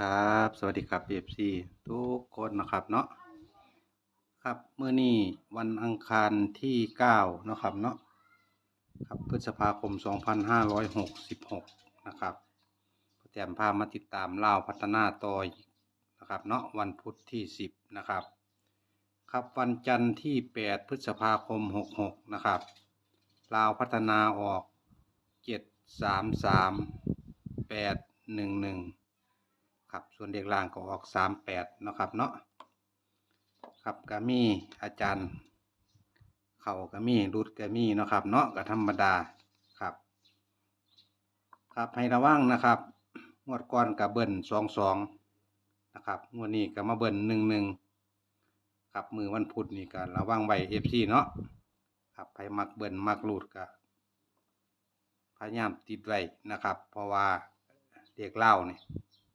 ครับ สวัสดีครับ FC ทุกคนนะครับเนาะครับเมื่อนี้วันอังคารที่9นะครับเนาะครับพฤษภาคม 2566 นะครับแจมพามาติดตามเล่าวพัฒนาต่ออีกนะครับเนาะวันพุธที่ 10 นะครับ ครับวันจันทร์ที่ 8 พฤษภาคม 66 นะครับลาวพัฒนาออก 733 811 ครับส่วนเด็กล่างก็ออกสามแปดนาะครับเนาะครับก็มีอาจารย์ เข่าก็มีรุดก็มีเนาะครับเนาะก็ธรรมดาครับ ครับให้ระวังนะครับงวดก่อนกับเบิ้ลสองสองนะครับงวดนี้ก็มาเบิ้ลหนึ่งหนึ่งครับมือวันพุธนี่ก็ระวังไว้เอฟซีเนาะครับให้มักเบิ้ลมักรูดก็พยายามติดไว้นะครับ เพราะว่าเด็กเล่าเนี่ย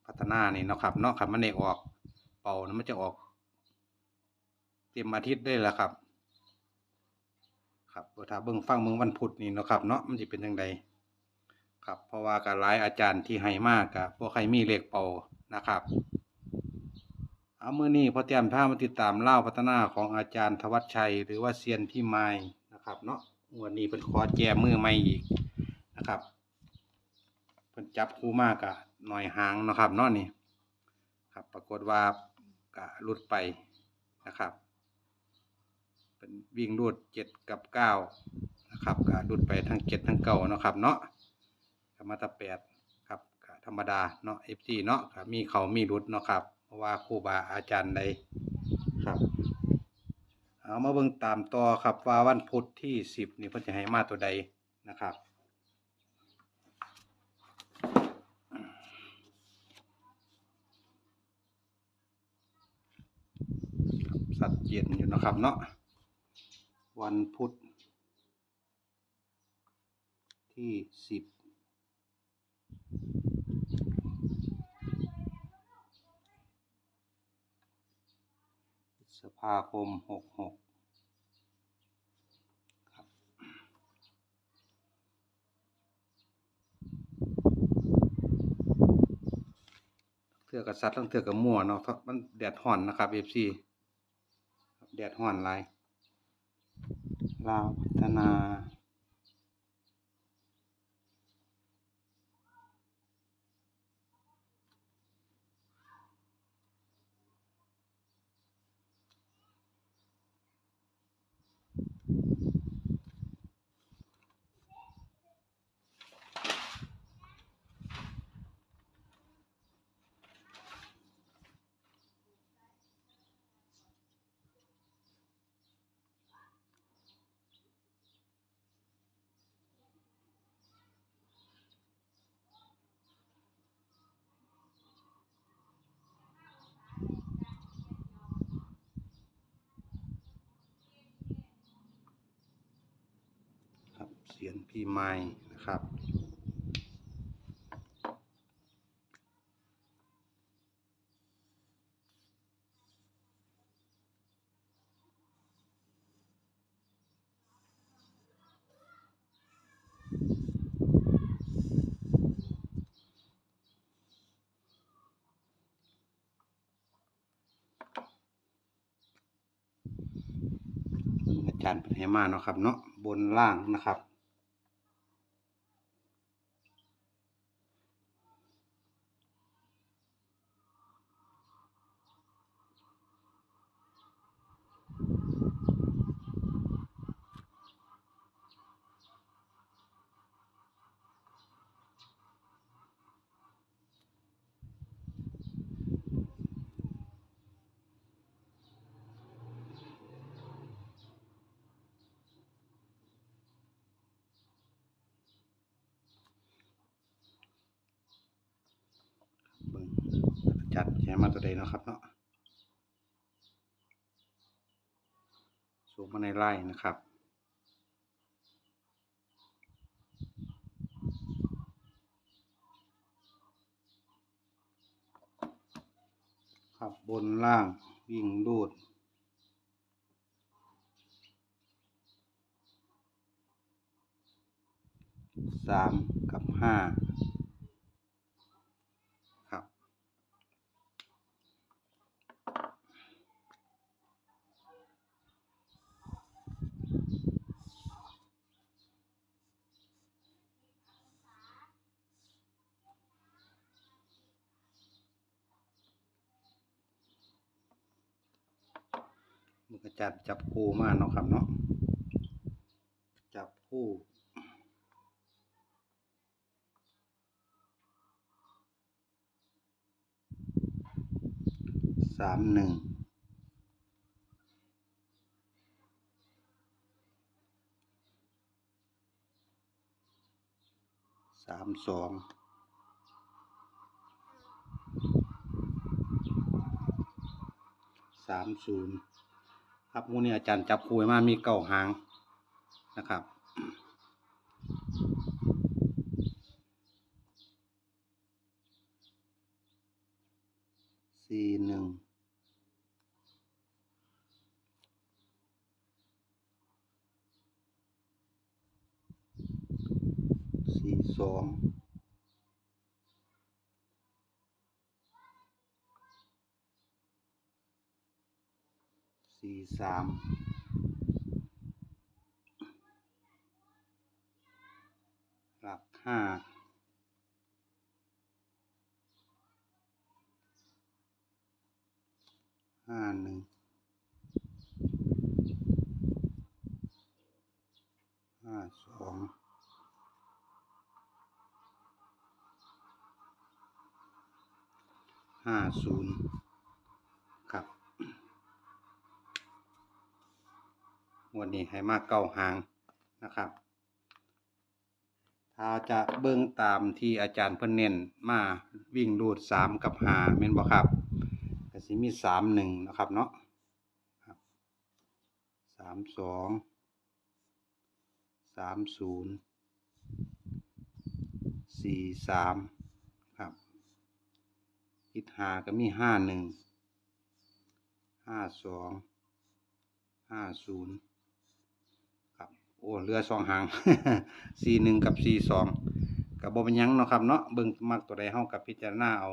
พัฒนานี่เนาะครับเนาะครับมันได้ออกเป่านะมันจะออก เต็มอาทิตย์ได้แล้วครับ ครับถ้าเบิ่งฟังเบิ่งวันพุธนี่เนาะครับเนาะมันจะเป็นยังไงครับเพราะว่าการหลายอาจารย์ที่ให้มากกับพวกใครมีเลขเป่านะครับเอามือนี้พอเตรียมผ้ามาติดตามเล่าพัฒนาของอาจารย์ธวัชชัย หรือว่าเซียนพี่ไม้นะครับ เนาะวันนี้เป็นขอแจมือใหม่อีกนะครับ พิ่นจับคู่มากกะหน่อยหางนะครับเนาะนี่ครับ ปรากฏว่ากะรุดไปนะครับ เป็นวิ่งรูดเจ็ดกับเก้านะครับกะรุดไปทั้งเจ็ดทั้งเก้านะครับ เนาะกมาตราแปดครับกะธรรมดาเนาะเอฟซีเนาะก็มีเขามีรุดเนาะครับ เพราะว่าครูบาอาจารย์ใดครับเอามาเบิ่งตามต่อครับว่าวันพุธที่สิบนี่เพิ่นจะให้มาตัวใดนะครับ สัตว์เย็นอยู่นะครับเนาะวันพุธที่สิบพฤษภาคมหกหกเทือกกับสัตว์ทั้งเทือกกับมั่วเนาะเพราะมันแดดห่อนนะครับเอฟซี แดดห่อนหลายลาวพัฒนา ครับ เสียนพี่ไม้นะครับอาจารย์เป็นให้มาเนาะครับเนาะบนล่างนะครับ เบิ่งอา จารย์ใช้มาตัวใดเนาะครับเนาะสูงมาในไล่นะครับครับบนล่างวิ่งรูดสามกับห้า มันก็จัดจับคู่มาเนาะครับเนาะจับคู่สามหนึ่งสามสองสามศูนย์ ครับมูนี่อาจารย์จับคูให้มามีเก้าหางนะครับ สี่หนึ่งสี่สอง สี่สามหลักห้าห้าหนึ่งห้าสองห้าศูนย์ครับ วันนี้ให้มาเก้าหางนะครับถ้าจะเบิ่งตามที่อาจารย์เพิ่นเน้นมาวิ่งรูดสามกับหาแม่นบ่ครับก็สิมีสามหนึ่งนะครับเนาะสามสองสามศูนย์สี่สามครับทิศหาก็มีห้าหนึ่งห้าสองห้าศูนย์ โอ้เรือสองหาง สี่หนึ่งกับสี่สองกับบ่เป็นหยังเนาะครับเนาะเบิ่งมักตัวใดเฮากับพิจารณาเอา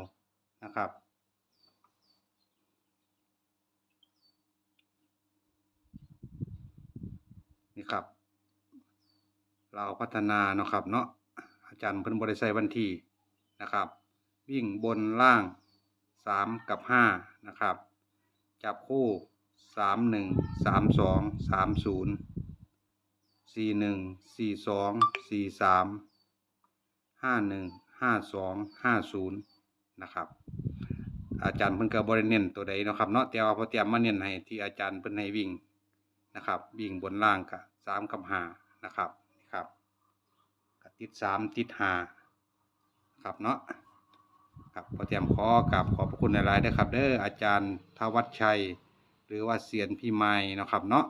นะครับนี่ครับ เราพัฒนาเนาะครับเนาะอาจารย์เพิ่นบ่ได้ใส่วันที่นะครับ วิ่งบนล่างสามกับห้านะครับ จับคู่สามหนึ่งสามสองสามศูนย์ สี่หนึ่งสี่สองสี่สามห้าหนึ่งห้าสองห้าศูนย์นะครับ อาจารย์เพิ่นก็บริเน้นตัวใดนะครับเนาะแต่ว่าพอเตรียมมาเน้นให้ที่อาจารย์เพิ่นให้วิ่งนะครับ วิ่งบนล่างกับสามกับห้านะครับครับกติดสามติดห้าครับเนาะครับพอเตรียมขอกราบขอบพระคุณหลายๆเด้อครับ เด้ออาจารย์ทวัชชัย หรือว่าเสียนพี่ไม้นะครับเนาะ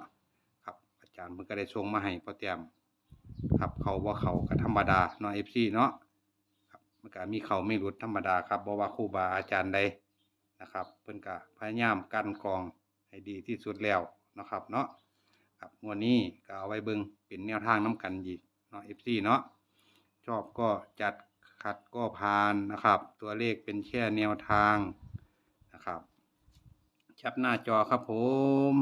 จารย์เพิ่นก็ได้ส่งมาให้พ่อแต้มครับเขาว่าเขาก็ธรรมดาเนาะ FC เนาะครับมันก็มีเขาไม่หลุดธรรมดาครับบ่ว่าครูบาอาจารย์ใดนะครับเพิ่นก็พยายามกันกรองให้ดีที่สุดแล้วนะครับเนาะครับงวดนี้ก็เอาไว้เบิ่งเป็นแนวทางน้กันอีกเนาะ FC เนาะชอบก็จัดขัดก็ผ่านนะครับ ตัวเลขเป็นแค่แนวทางนะครับชับหน้าจอครับผม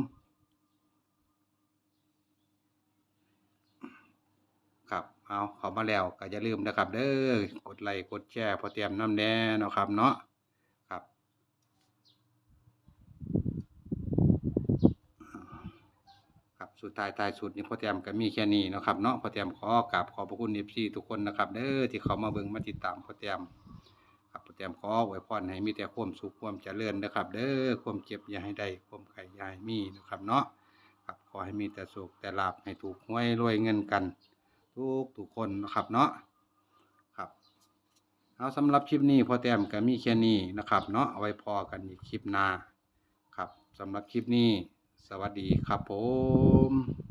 ครับ เอาเข้ามาแล้วก็อย่าลืมนะครับ เด้อกดไลค์กดแชร์พอเตรียมน้ำแน่นะครับเนาะครับครับสุดท้ายท้ายสุดนี้พอเตรียมก็มีแค่นี้นะครับเนาะพอเตรียมขอกราบขอบพระคุณ FC ทุกคนนะครับ เด้อที่เขามาเบิ่งมาติดตามพอเตรียมครับพอเตรียมขออวยพรให้มีแต่ความสุขความเจริญนะครับ เด้อความเจ็บอย่าให้ได้ความไข้อยาให้มีนะครับเนาะครับขอให้มีแต่สุขแต่ลาภให้ถูกหวยรวยเงินกัน ทุกทุกคนนะครับเนาะครับเอาสำหรับคลิปนี้พอแต้มก็มีแค่นี้นะครับเนาะเอาไว้พอกันอีกคลิปหน้าครับสำหรับคลิปนี้ สวัสดีครับผม